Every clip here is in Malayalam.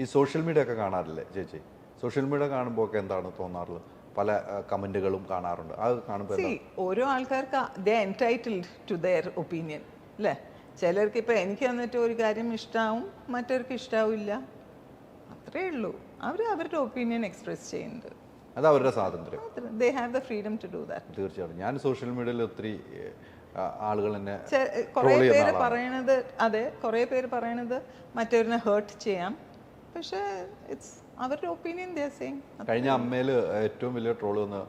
ഈ സോഷ്യൽ മീഡിയ ഒക്കെ കാണാറില്ലേ ചേച്ചി? സോഷ്യൽ മീഡിയ കാണുമ്പോൾ ഒക്കെ എന്താണ് തോന്നാറുള്ളത്? പല കമന്റുകളും കാണാറുണ്ട്. അത് കാണുമ്പോൾ ഓരോ ആൾക്കാർക്ക് they entitled to their opinion അല്ലേ ചിലർക്ക് ഇപ്പം എനിക്ക് വന്നിട്ട് ഒരു കാര്യം ഇഷ്ടമാവും മറ്റവർക്ക് ഇഷ്ടാവില്ല. അത്രേ ഉള്ളൂ. അവർ അവരുടെ ഒപ്പീനിയൻ എക്സ്പ്രസ് ചെയ്യുന്നുണ്ട് അത് അവരുടെ സ്വാതന്ത്ര്യം. They have the freedom to do that തീർച്ചയായിട്ടും. ഞാൻ സോഷ്യൽ മീഡിയയിൽ ഒത്തിരി ആളുകൾ എന്നെ കുറേ പേര്. പറയണത് അതെ കുറേ പേര് പറയണത് മറ്റവരിനെ ഹേർട്ട് ചെയ്യാം. പക്ഷേ ഇറ്റ്സ് അവരുടെ ഒപ്പീനിയൻ ദേശം കഴിഞ്ഞ അമ്മയിൽ ഏറ്റവും വലിയ ട്രോൾ വന്ന്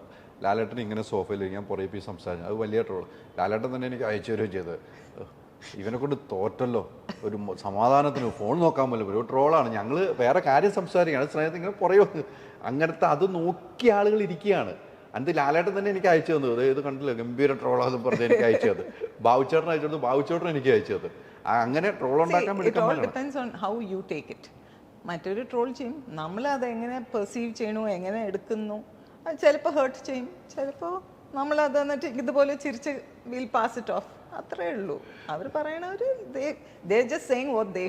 ലാലേട്ടൻ ഇങ്ങനെ സോഫയിൽ ഞാൻ പുറകെ പോയി സംസാരിച്ചു. അത് വലിയ ട്രോൾ ലാലേട്ടൻ തന്നെ എനിക്ക് അയച്ചു തരുകയും ചെയ്ത്. ഇവനെ കൊണ്ട് തോറ്റല്ലോ. ഒരു സമാധാനത്തിന് ഫോൺ നോക്കാൻ പോലും ഒരു ട്രോളാണ് ഞങ്ങൾ വേറെ കാര്യം സംസാരിക്കുകയാണ് സ്നേഹത്തിൽ ഇങ്ങനെ പുറകെ വന്ന് അങ്ങനത്തെ അത് നോക്കിയ ആളുകൾ ഇരിക്കുകയാണ്. അത് ലാലേട്ടൻ തന്നെ എനിക്ക് അയച്ചു തന്നു അത് ഇത് കണ്ടില്ല? ഗംഭീര ട്രോളാന്ന് പറഞ്ഞ് എനിക്ക് അയച്ചു തന്നത്. ബാബുച്ചേട്ടൻ അയച്ചു തന്നു ബാബുച്ചേട്ടൻ എനിക്ക് അയച്ചു തന്നത്. അങ്ങനെ ട്രോൾ ഉണ്ടാക്കാൻ വേണ്ടി മറ്റൊരു ട്രോൾ ചെയ്യും. നമ്മൾ അത് എങ്ങനെ പെർസീവ് ചെയ്യണു എങ്ങനെ എടുക്കുന്നു അത് ചിലപ്പോൾ ഹേർട്ട് ചെയ്യും. ചിലപ്പോൾ നമ്മൾ അത് എന്നിട്ട് ഇതുപോലെ ചിരിച്ച് വിൽ പാസ് ഇറ്റ് ഓഫ് അത്രേ ഉള്ളൂ. അവർ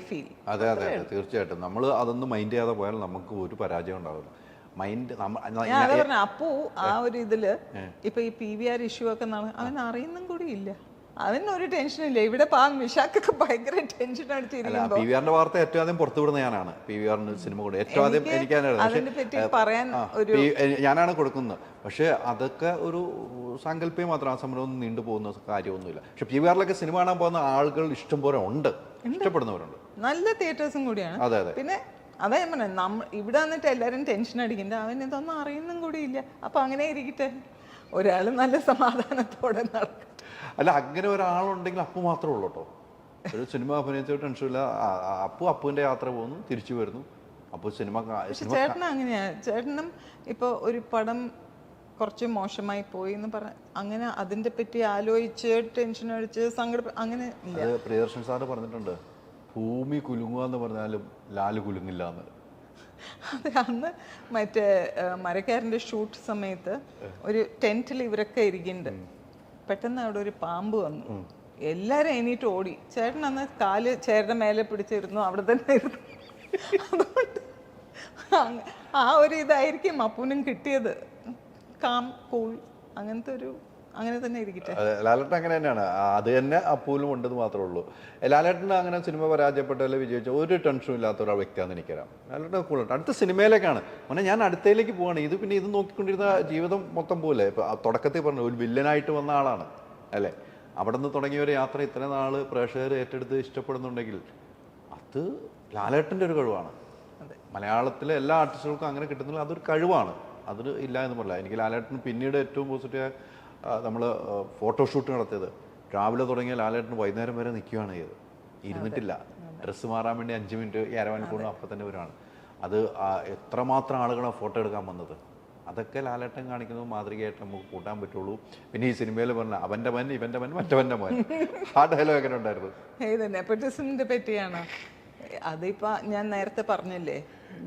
ഫീൽ അതെ അതെ തീർച്ചയായിട്ടും. നമ്മൾ അതൊന്നും മൈൻഡ് ചെയ്യാതെ പോയാൽ നമുക്ക് ഒരു പരാജയം ഉണ്ടാവില്ല. മൈൻഡ് അപ്പു ആ ഒരു ഇതിൽ ഇപ്പൊ ഈ പി വി ആർ ഇഷ്യൂ ഒക്കെ അവൻ അറിയുന്നും കൂടി ഇല്ല. അവൻ ഒരു ടെൻഷനില്ല ഇവിടെ പാവം വിശാഖൊക്കെ ഭയങ്കര ടെൻഷൻ അടിച്ചിരിക്കുമ്പോ പി വി ആറിന്റെ വാർത്ത ഏറ്റവും ആദ്യം പുറത്തു വിടുന്ന ഞാനാണ്. പി വി ആറിന്റെ സിനിമ കൂടെ. ഏറ്റവും ആദ്യം എനിക്ക് പറയാൻ ഒരു ഞാനാണ് കൊടുക്കുന്നത്. പക്ഷേ അതൊക്കെ ഒരു സാങ്കല്പികം മാത്രം ആ സമരം ഒന്നും നീണ്ടു പോകുന്ന കാര്യമൊന്നുമില്ല. പക്ഷെ പി വി ആറിലൊക്കെ സിനിമ കാണാൻ പോകുന്ന ആളുകൾ ഇഷ്ടം പോലെ ഉണ്ട്. ഇഷ്ടപ്പെടുന്നവരുണ്ട്. നല്ല തിയേറ്റേഴ്സും കൂടിയാണ്. അതെ അതെ. പിന്നെ അതാ ഞാൻ പറഞ്ഞത് നമ്മ ഇവിടെ വന്നിട്ട് എല്ലാവരും ടെൻഷൻ അടിക്കണ്ട അവൻ ഇതൊന്നും അറിയുന്നും കൂടി ഇല്ല അപ്പൊ അങ്ങനെ ഇരിക്കട്ടെ. ഒരാൾ നല്ല സമാധാനത്തോടെ നടക്കും. അല്ല അങ്ങനെ ഒരാളുണ്ടെങ്കിൽ അപ്പു മാത്രമേ ഉള്ളൂ കേട്ടോ. ഒരു സിനിമ അഭിനയിച്ച ടെൻഷനില്ല അപ്പു അപ്പുവിന്റെ യാത്ര പോകുന്നു തിരിച്ചു വരുന്നു. അപ്പോൾ സിനിമ ചേട്ടൻ അങ്ങനെയാണ് ചേട്ടനും അങ്ങനെയാ. ചേട്ടനും ഇപ്പോൾ ഒരു പടം കുറച്ച് മോശമായി പോയി എന്ന് പറഞ്ഞ അങ്ങനെ അതിന്റെ പറ്റി ആലോചിച്ച് ടെൻഷൻ അടിച്ച് സങ്കട അങ്ങനെ പ്രിയദർശൻ സാറ് പറഞ്ഞിട്ടുണ്ട്. ഭൂമി കുലുങ്ങുക എന്ന് പറഞ്ഞാലും ലാൽ കുലുങ്ങില്ല എന്ന്. അത് അന്ന് മറ്റേ മരക്കാരന്റെ മരക്കാരന്റെ ഷൂട്ട് സമയത്ത് ഒരു ടെന്റിൽ ഇവരൊക്കെ ഇരിക്കുന്നുണ്ട്. പെട്ടെന്ന് അവിടെ ഒരു പാമ്പ് വന്നു. എല്ലാരും എണീറ്റ് ഓടി. ചേട്ടൻ അന്ന് കാൽ ചേട്ടന്റെ മേലെ പിടിച്ചിരുന്നു അവിടെ തന്നെ ഇരുന്നു. അതുകൊണ്ട് ആ ഒരു ഇതായിരിക്കും അപ്പൂനും കിട്ടിയത്. കാം കൂൾ അങ്ങനത്തെ ഒരു അങ്ങനെ തന്നെ ഇരിക്കട്ടെ. ലാലേട്ടൻ അങ്ങനെ തന്നെയാണ്. അത് തന്നെ അപ്പൂലും ഉണ്ടെന്ന് മാത്രമേ ഉള്ളൂ. ലാലേട്ടൻ അങ്ങനെ സിനിമ പരാജയപ്പെട്ടാലോ വിജയിച്ച ഒരു ടെൻഷനും ഇല്ലാത്ത ഒരാൾ വ്യക്തിയാണെന്ന് എനിക്കറിയാം. ലാലേട്ടൻ കൂളുണ്ട് അടുത്ത സിനിമയിലേക്കാണ്. മോനെ ഞാൻ അടുത്തയിലേക്ക് പോവാണ്. ഇത് പിന്നെ ഇത് നോക്കിക്കൊണ്ടിരുന്ന ജീവിതം മൊത്തം പോലെ. ഇപ്പൊ തുടക്കത്തിൽ പറഞ്ഞു ഒരു വില്ലനായിട്ട് വന്ന ആളാണ്. അല്ലേ? അവിടെ നിന്ന് തുടങ്ങിയ ഒരു യാത്ര ഇത്ര നാൾ പ്രേക്ഷകർ ഏറ്റെടുത്ത് ഇഷ്ടപ്പെടുന്നുണ്ടെങ്കിൽ അത് ലാലേട്ടന്റെ ഒരു കഴിവാണ്. മലയാളത്തിലെ എല്ലാ ആർട്ടിസ്റ്റുകൾക്കും അങ്ങനെ കിട്ടുന്നില്ല. അതൊരു കഴിവാണ്. അതൊരു ഇല്ല എന്ന് പറയില്ല എനിക്ക് ലാലേട്ടൻ പിന്നീട് ഏറ്റവും പോസിറ്റീവ് നമ്മൾ ഫോട്ടോഷൂട്ട് നടത്തിയത്. രാവിലെ തുടങ്ങിയ ലാലേട്ടൻ വൈകുന്നേരം വരെ നിൽക്കുകയാണ് ചെയ്തത്. ഇരുന്നിട്ടില്ല. ഡ്രസ്സ് മാറാൻ വേണ്ടി അഞ്ച് മിനിറ്റ് ഈ അരമണിക്കൂറിന് അപ്പം തന്നെ വരുവാണ് അത് എത്രമാത്രം ആളുകളാണ് ഫോട്ടോ എടുക്കാൻ വന്നത്? അതൊക്കെ ലാലേട്ടൻ കാണിക്കുന്നത് മാതൃകയായിട്ട് നമുക്ക് കൂട്ടാൻ പറ്റുള്ളൂ. പിന്നെ ഈ സിനിമയിൽ പറഞ്ഞ അവന്റെ മൻ ഇവന്റെ മൻ മറ്റവന്റെ മൻ ആ ഡയലോഗ് എങ്ങനെ ഉണ്ടായിരുന്നു? ഏത് നെപ്പറ്റിസമിനെ പറ്റിയാണ്. അതിപ്പോൾ ഞാൻ നേരത്തെ പറഞ്ഞില്ലേ?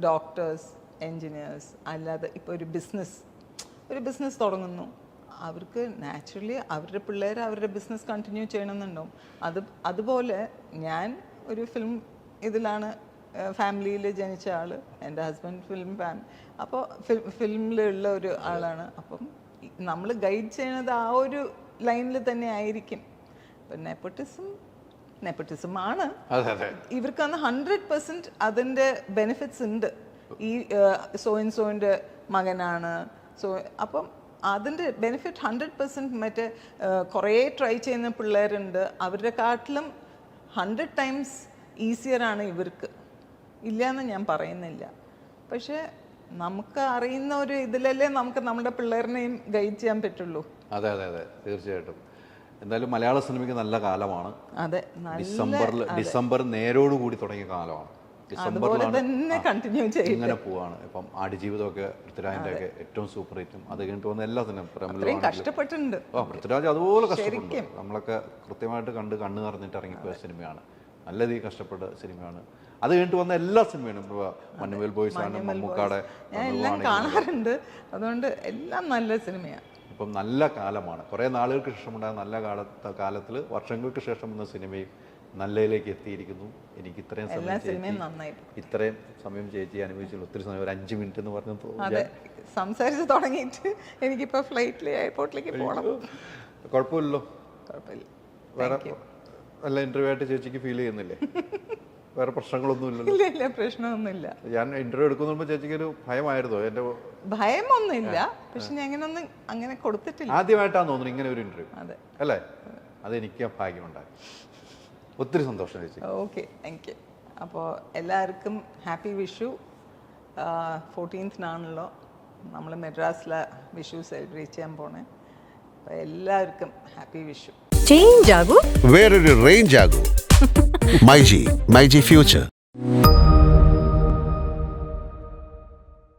ഡോക്ടേഴ്സ് എൻജിനീയേഴ്സ് അല്ലാതെ ഇപ്പോൾ ഒരു ബിസിനസ് ഒരു ബിസിനസ് തുടങ്ങുന്നു. അവർക്ക് നാച്ചുറലി അവരുടെ പിള്ളേർ അവരുടെ ബിസിനസ് കണ്ടിന്യൂ ചെയ്യണമെന്നുണ്ടാവും. അത് അതുപോലെ ഞാൻ ഒരു ഫിലിം ഇതിലാണ് ഫാമിലിയിൽ ജനിച്ച ആൾ എന്റെ ഹസ്ബൻഡ് ഫിലിം ഫാമിലി അപ്പോൾ ഫിലിമിലുള്ള ഒരു ആളാണ്. അപ്പം നമ്മൾ ഗൈഡ് ചെയ്യണത് ആ ഒരു ലൈനിൽ തന്നെ ആയിരിക്കും. അപ്പം നെപ്പോട്ടിസം നെപ്പറ്റിസം ആണ്. ഇവർക്ക് അന്ന് ഹൺഡ്രഡ് പെർസെന്റ് അതിന്റെ ബെനിഫിറ്റ്സ് ഉണ്ട്. ഈ സോയിൻ സോയിന്റെ മകനാണ്. സോ അപ്പം അതിന്റെ ബെനിഫിറ്റ് ഹൺഡ്രഡ് പെർസെന്റ് മറ്റേ കുറേ ട്രൈ ചെയ്യുന്ന പിള്ളേരുണ്ട്. അവരുടെ കാട്ടിലും ഹൺഡ്രഡ് ടൈംസ് ഈസിയറാണ് ഇവർക്ക്. ഇല്ല എന്ന് ഞാൻ പറയുന്നില്ല. പക്ഷേ നമുക്ക് അറിയുന്ന ഒരു ഇതിലല്ലേ നമുക്ക് നമ്മുടെ പിള്ളേരിനെയും ഗൈഡ് ചെയ്യാൻ പറ്റുള്ളൂ. അതെ അതെ അതെ. തീർച്ചയായിട്ടും. എന്തായാലും മലയാള സിനിമയ്ക്ക് നല്ല കാലമാണ്. അതെ ഡിസംബറിൽ ഡിസംബർ നേരോടുകൂടി തുടങ്ങിയ കാലമാണ്. അതുപോലെ തന്നെ കണ്ടിന്യൂ ചെയ്യും ഇങ്ങനെ പോവാണ്. ഇപ്പം ആടുജീവിതമൊക്കെ പൃഥ്വിരാജിന്റെ ഒക്കെ ഏറ്റവും സൂപ്പർ ഹിറ്റും അത് കഴിഞ്ഞിട്ട് വന്ന എല്ലാ സിനിമയും കഷ്ടപ്പെട്ടിട്ടുണ്ട്. ആ പൃഥ്വിരാജ് അതുപോലെ കഷ്ടപ്പെട്ടു നമ്മളൊക്കെ കൃത്യമായിട്ട് കണ്ട് കണ്ണ് നിറഞ്ഞിട്ട് ഇറങ്ങിപ്പോയ സിനിമയാണ്. നല്ല രീതിയിൽ കഷ്ടപ്പെട്ട സിനിമയാണ്. അത് കഴിഞ്ഞിട്ട് വന്ന എല്ലാ സിനിമയും ഇപ്പൊ ബോയ്സ് ആണ് മമ്മൂക്കാടെ എല്ലാം കാണാറുണ്ട്. അതുകൊണ്ട് എല്ലാം നല്ല സിനിമയാണ്. ഇപ്പം നല്ല കാലമാണ്. കുറേ നാളുകൾക്ക് ശേഷമുണ്ടായ നല്ല കാലത്ത് കാലത്തിൽ വർഷങ്ങൾക്ക് ശേഷം വന്ന സിനിമയും നല്ലതിലേക്ക് എത്തിയിരിക്കുന്നു. എനിക്ക് ഇത്രയും സമയം ഇത്രയും സമയം ചേച്ചി അനുഭവിച്ചുള്ളൂ ഒത്തിരി സമയം ഒരു അഞ്ച് മിനിറ്റ് എന്ന് പറഞ്ഞു അതെ സംസാരിച്ച് തുടങ്ങിയിട്ട് എനിക്കിപ്പോൾ ഫ്ലൈറ്റിൽ എയർപോർട്ടിലേക്ക് പോകണം കുഴപ്പമില്ലല്ലോ. കുഴപ്പമില്ല. വേറെ നല്ല ഇന്റർവ്യൂ ആയിട്ട് ചേച്ചിക്ക് ഫീൽ ചെയ്യുന്നില്ലേ? വേറെ പ്രശ്നങ്ങളൊന്നുമില്ല ഇല്ല ഇല്ല പ്രശ്നമൊന്നുമില്ല. ഞാൻ ഇന്റർവ്യൂ എടുക്കുന്ന ചേച്ചിക്ക് ഒരു ഭയമായിരുന്നോ? എന്റെ ഭയമൊന്നുമില്ല. പക്ഷെ ഞാൻ അങ്ങനെ ഒന്നും അങ്ങനെ കൊടുത്തിട്ടില്ല. ആദ്യമായിട്ടാണ് തോന്നുന്നു ഇങ്ങനെ ഒരു ഇന്റർവ്യൂ അതെ. അല്ലേ? അതെനിക്ക് ഭാഗ്യമുണ്ടായി ഒത്തിരി സന്തോഷം ചേച്ചി. ഓക്കെ താങ്ക് യു അപ്പോൾ എല്ലാവർക്കും ഹാപ്പി വിഷു. ഫോർട്ടീൻത്തിനാണല്ലോ നമ്മൾ മെഡ്രാസിലെ വിഷു സെലിബ്രേറ്റ് ചെയ്യാൻ പോണേ. അപ്പോൾ എല്ലാവർക്കും ഹാപ്പി വിഷു. ചേഞ്ച് ആകൂ. വേറൊരു റേഞ്ച് ആകൂ. മൈജി മൈജി ഫ്യൂച്ചർ